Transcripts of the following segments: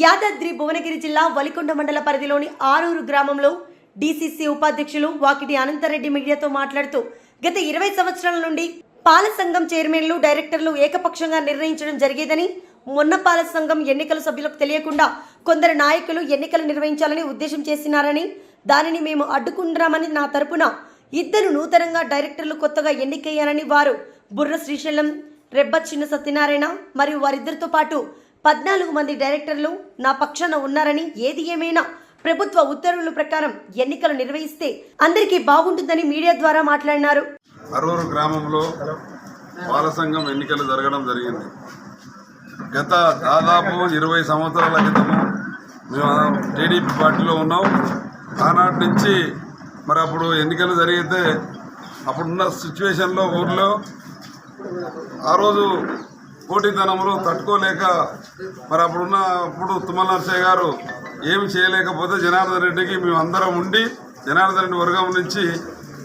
భువనగిరి జిల్లా వలికొండ మండల పరిధిలోని ఆరూరు గ్రామంలో డీసీసీ ఉపాధ్యక్షులు వాకిటి అనంతరెడ్డి మీడియాతో మాట్లాడుతూ గత ఇరవై సంవత్సరాల నుండి పాల సంఘం చైర్మన్లు డైరెక్టర్లు ఏకపక్షంగా నిర్ణయించడం జరిగేదని మొన్న పాల సంఘం ఎన్నికల సభ్యులకు తెలియకుండా కొందరు నాయకులు ఎన్నికలు నిర్వహించాలని ఉద్దేశం చేసినారని దానిని మేము అడ్డుకుంటున్నామని నా తరపున ఇద్దరు నూతనంగా డైరెక్టర్లు కొత్తగా ఎన్నికయ్యారని వారు బుర్ర శ్రీశైలం రెబ్బ చిన్న సత్యనారాయణ మరియు వారిద్దరితో పాటు పద్నాలుగు మంది డైరెక్టర్లు నా పక్షాన ఉన్నారని ఏది ఏమైనా ప్రభుత్వ ఉత్తర్వుల ప్రకారం ఎన్నికలు నిర్వహిస్తే అందరికీ బాగుంటుందని మీడియా ద్వారా మాట్లాడినారు. అరూరు గ్రామంలో బాల సంఘం ఎన్నికలు జరగడం జరిగింది. గత దాదాపు ఇరవై సంవత్సరాల క్రితము మేము టీడీపీ పార్టీలో ఉన్నాం. ఆనాటి నుంచి మరి అప్పుడు ఎన్నికలు జరిగితే అప్పుడున్న సిచ్యువేషన్లో ఊర్లో ఆ రోజు పోటీతనంలో తట్టుకోలేక మరి అప్పుడున్న అప్పుడు తుమ్మల నరసయ్య గారు ఏమి చేయలేకపోతే జనార్దన్ రెడ్డికి మేము అందరం ఉండి జనార్దన్ రెడ్డి వర్గం నుంచి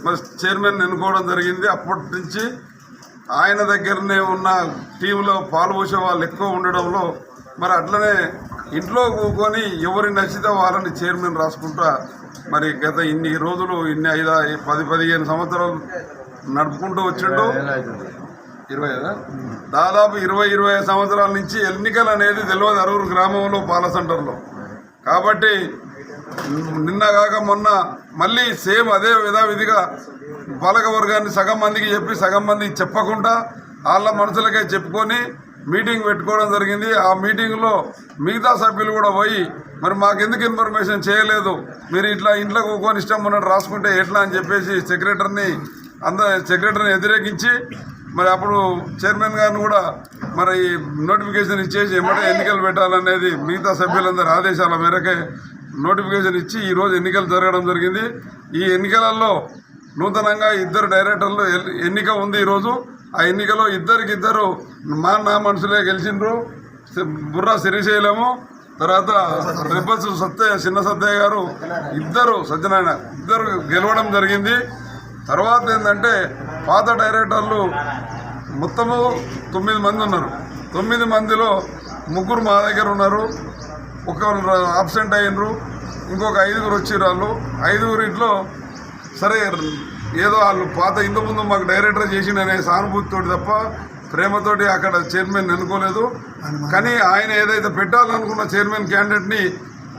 మరి చైర్మన్ ఎన్నుకోవడం జరిగింది. అప్పటి నుంచి ఆయన దగ్గరనే ఉన్న టీంలో పాల్పోసే వాళ్ళు ఎక్కువ ఉండడంలో మరి అట్లనే ఇంట్లో కూకొని ఎవరి నచ్చితే వాళ్ళని చైర్మన్ రాసుకుంటా మరి గత ఇన్ని రోజులు ఇన్ని ఐదు పది పదిహేను సంవత్సరాలు నడుపుకుంటూ వచ్చిండు. ఇరవై దాదాపు ఇరవై ఇరవై సంవత్సరాల నుంచి ఎన్నికలు అనేది తెలియదు అరూరు గ్రామంలో పాల సెంటర్లో. కాబట్టి నిన్న కాక మొన్న మళ్ళీ సేమ్ అదే విధావిధిగా పాలక వర్గాన్ని సగం మందికి చెప్పి సగం మందికి చెప్పకుండా వాళ్ళ మనుషులకే చెప్పుకొని మీటింగ్ పెట్టుకోవడం జరిగింది. ఆ మీటింగ్లో మిగతా సభ్యులు కూడా పోయి మరి మాకెందుకు ఇన్ఫర్మేషన్ చేయలేదు? మీరు ఇట్లా ఇంట్లో కూకొని ఇష్టం ఉన్నట్టు రాసుకుంటే ఎట్లా? అని చెప్పేసి సెక్రటరీని అంద సెక్రటరీని వ్యతిరేకించి మరి అప్పుడు చైర్మన్ గారిని కూడా మరి నోటిఫికేషన్ ఇచ్చేసి ఎమ్మటే ఎన్నికలు పెట్టాలనేది మిగతా సభ్యులందరి ఆదేశాల మేరకే నోటిఫికేషన్ ఇచ్చి ఈరోజు ఎన్నికలు జరగడం జరిగింది. ఈ ఎన్నికలలో నూతనంగా ఇద్దరు డైరెక్టర్లు ఎన్నిక ఉంది ఈరోజు. ఆ ఎన్నికలో ఇద్దరికి ఇద్దరు మా నా మనుషులే గెలిచిండ్రు. బుర్రా శ్రీశైలము తర్వాత రెబ్బస్ సత్య చిన్న సత్యయ్య గారు ఇద్దరు సత్యనారాయణ ఇద్దరు గెలవడం జరిగింది. తర్వాత ఏంటంటే పాత డైరెక్టర్లు మొత్తము తొమ్మిది మంది ఉన్నారు. తొమ్మిది మందిలో ముగ్గురు మా దగ్గర ఉన్నారు. ఒకరు ఆబ్సెంట్ అయినరు. ఇంకొక ఐదుగురు వచ్చిర్రు వాళ్ళు ఐదుగురిట్లో సరే ఏదో వాళ్ళు పాత ఇంత ముందు మాకు డైరెక్టర్ చేసిండనే సానుభూతితోటి తప్ప ప్రేమతోటి అక్కడ చైర్మన్ ఎన్నుకోలేదు. కానీ ఆయన ఏదైతే పెట్టాలనుకున్న చైర్మన్ క్యాండిడేట్ని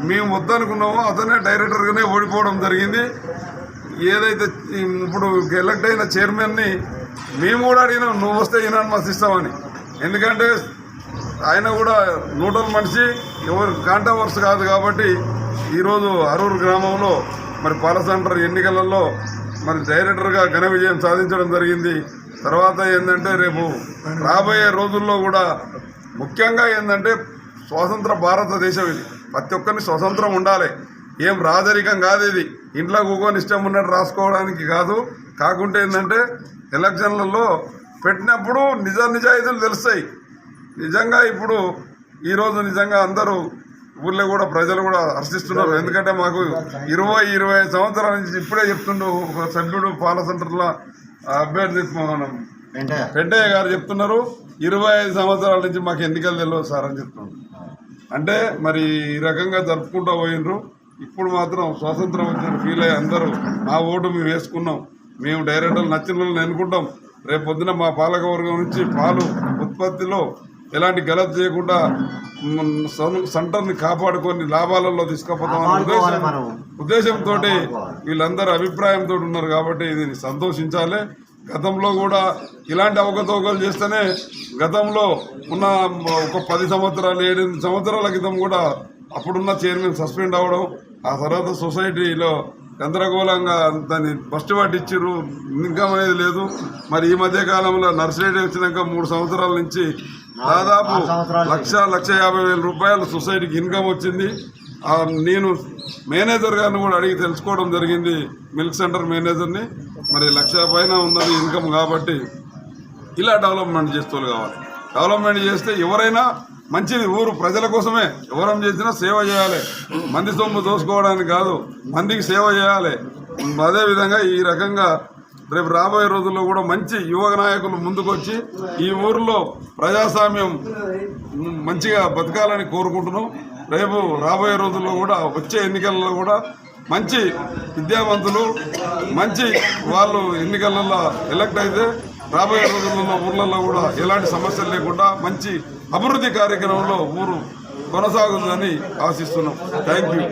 మేము వద్దనుకున్నామో అతనే డైరెక్టర్గానే ఓడిపోవడం జరిగింది. ఏదైతే ఇప్పుడు ఎలక్ట్ అయిన చైర్మన్ని మేము కూడా అడిగినాం నువ్వు వస్తే ఈనాడు మాకు ఇస్తామని ఎందుకంటే ఆయన కూడా నూటల మనిషి ఎవరు కాంటవర్స్ కాదు కాబట్టి ఈరోజు అరూరు గ్రామంలో మరి పాల సెంటర్ ఎన్నికలలో మరి డైరెక్టర్గా ఘన విజయం సాధించడం జరిగింది. తర్వాత ఏంటంటే రేపు రాబోయే రోజుల్లో కూడా ముఖ్యంగా ఏంటంటే స్వాతంత్ర భారతదేశం ఇది. ప్రతి ఒక్కరిని స్వతంత్రం ఉండాలి. ఏం రాజరికం కాదు ఇది. ఇంట్లో కూకొని ఇష్టం ఉన్నట్టు రాసుకోవడానికి కాదు. కాకుంటే ఏంటంటే ఎలక్షన్లలో పెట్టినప్పుడు నిజ నిజాయితీలు తెలుస్తాయి. నిజంగా ఇప్పుడు ఈరోజు నిజంగా అందరూ ఊళ్ళో కూడా ప్రజలు కూడా హర్షిస్తున్నారు. ఎందుకంటే మాకు ఇరవై ఇరవై సంవత్సరాల నుంచి ఇప్పుడే చెప్తుండు ఒక సభ్యుడు పాల సెంటర్లో అభ్యర్థి మనం పెద్దయ్య గారు చెప్తున్నారు ఇరవై ఐదు సంవత్సరాల నుంచి మాకు ఎన్నికలు తెలియదు సార్ అని చెప్తున్నారు. అంటే మరి ఈ రకంగా జరుపుకుంటూ పోయినరు. ఇప్పుడు మాత్రం స్వాతంత్రం వచ్చిన ఫీల్ అయ్యి అందరూ మా ఓటు మేము వేసుకున్నాం. మేము డైరెక్టర్లు నచ్చిన వాళ్ళని ఎన్నుకుంటాం. రేపు పొద్దున మా పాలక వర్గం నుంచి పాలు ఉత్పత్తిలో ఎలాంటి గలత్ చేయకుండా సెంటర్ని కాపాడుకొని లాభాలలో తీసుకుపోతామన్న ఉద్దేశం ఉద్దేశంతో వీళ్ళందరూ అభిప్రాయంతో ఉన్నారు కాబట్టి ఇది సంతోషించాలి. గతంలో కూడా ఇలాంటి అవకతవకలు చేస్తేనే గతంలో ఉన్న ఒక పది సంవత్సరాలు ఏడెనిమిది సంవత్సరాల క్రితం కూడా అప్పుడున్న చైర్మన్ సస్పెండ్ అవ్వడం ఆ తర్వాత సొసైటీలో గందరగోళంగా దాన్ని ఫస్ట్ పట్టించారు ఇన్కమ్ అనేది లేదు. మరి ఈ మధ్య కాలంలో నర్సరీ వచ్చినాక మూడు సంవత్సరాల నుంచి దాదాపు లక్ష లక్ష యాభై వేల రూపాయలు సొసైటీకి ఇన్కమ్ వచ్చింది. నేను మేనేజర్ గారిని కూడా అడిగి తెలుసుకోవడం జరిగింది మిల్క్ సెంటర్ మేనేజర్ని. మరి లక్ష పైన ఉన్నది ఇన్కమ్ కాబట్టి ఇలా డెవలప్మెంట్ చేస్తూ కావాలి. డెవలప్మెంట్ చేస్తే ఎవరైనా మంచిది ఊరు ప్రజల కోసమే. ఎవరం చేసినా సేవ చేయాలి. మంది సొమ్ము దోసుకోవడానికి కాదు మందికి సేవ చేయాలి. అదేవిధంగా ఈ రకంగా రేపు రాబోయే రోజుల్లో కూడా మంచి యువ నాయకులు ముందుకొచ్చి ఈ ఊరిలో ప్రజాస్వామ్యం మంచిగా బతకాలని కోరుకుంటున్నాం. రేపు రాబోయే రోజుల్లో కూడా వచ్చే ఎన్నికల్లో కూడా మంచి విద్యావంతులు మంచి వాళ్ళు ఎన్నికలలో ఎలక్ట్ అయితే రాబోయే రోజుల్లో ఊర్లలో కూడా ఎలాంటి సమస్యలు లేకుండా మంచి అభివృద్ధి కార్యక్రమంలో ఊరు కొనసాగుతుందని ఆశిస్తున్నాం. Thank you